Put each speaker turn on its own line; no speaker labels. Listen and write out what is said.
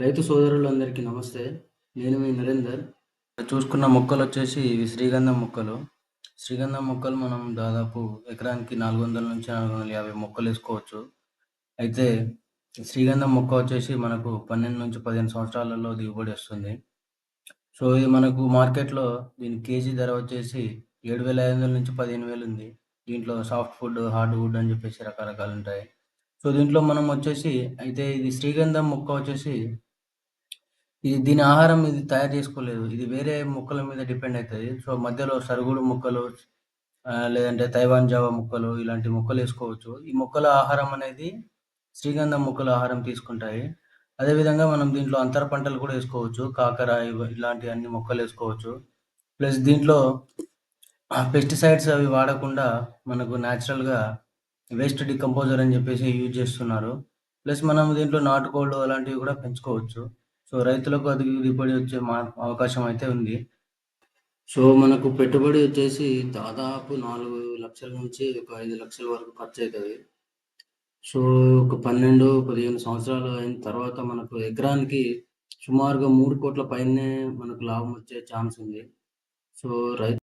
రైతు సోదరులందరికీ నమస్తే. నేను మీ నరేందర్. చూసుకున్న మొక్కలు వచ్చేసి ఇవి శ్రీగంధం మొక్కలు. శ్రీగంధం మొక్కలు మనం దాదాపు ఎకరానికి నాలుగు వందల నుంచి నాలుగు వందల యాభై మొక్కలు వేసుకోవచ్చు. అయితే శ్రీగంధం మొక్క వచ్చేసి మనకు పన్నెండు నుంచి పదిహేను సంవత్సరాలలో దిగుబడి వస్తుంది. సో ఇది మనకు మార్కెట్లో దీని కేజీ ధర వచ్చేసి ఏడు వేల ఐదు వందల నుంచి పదిహేను వేలు ఉంది. దీంట్లో సాఫ్ట్ ఫుడ్ హార్డ్ వుడ్ అని చెప్పేసి రకరకాలు ఉంటాయి. సో దీంట్లో మనం వచ్చేసి అయితే ఇది శ్రీగంధం మొక్క వచ్చేసి ఇది దీని ఆహారం ఇది తయారు చేసుకోలేదు. ఇది వేరే మొక్కల మీద డిపెండ్ అవుతుంది సో మధ్యలో సరుగుడు మొక్కలు ఆ, లేదంటే తైవాన్ జావా మొక్కలు ఇలాంటి మొక్కలు వేసుకోవచ్చు. ఈ మొక్కల ఆహారం అనేది శ్రీగంధం మొక్కల ఆహారం తీసుకుంటాయి. అదేవిధంగా మనం దీంట్లో అంతర పంటలు కూడా వేసుకోవచ్చు. కాకర ఇవ- ఇలాంటి అన్ని మొక్కలు వేసుకోవచ్చు. ప్లస్ దీంట్లో పెస్టిసైడ్స్ అవి వాడకుండా మనకు న్యాచురల్గా వేస్ట్ డికంపోజర్ అని చెప్పేసి యూజ్ చేస్తున్నారు. ప్లస్ మనం దీంట్లో నాటుకోళ్ళు అలాంటివి కూడా పెంచుకోవచ్చు. సో రైతులకు అది దిగుబడి వచ్చే మా అవకాశం అయితే ఉంది. సో మనకు పెట్టుబడి వచ్చేసి దాదాపు నాలుగు లక్షల నుంచి ఒక ఐదు లక్షల వరకు ఖర్చు అవుతుంది సో ఒక పన్నెండు పదిహేను సంవత్సరాలు అయిన తర్వాత మనకు ఎకరానికి సుమారుగా మూడు కోట్ల పైనే మనకు లాభం వచ్చే ఛాన్స్ ఉంది. సో రైతు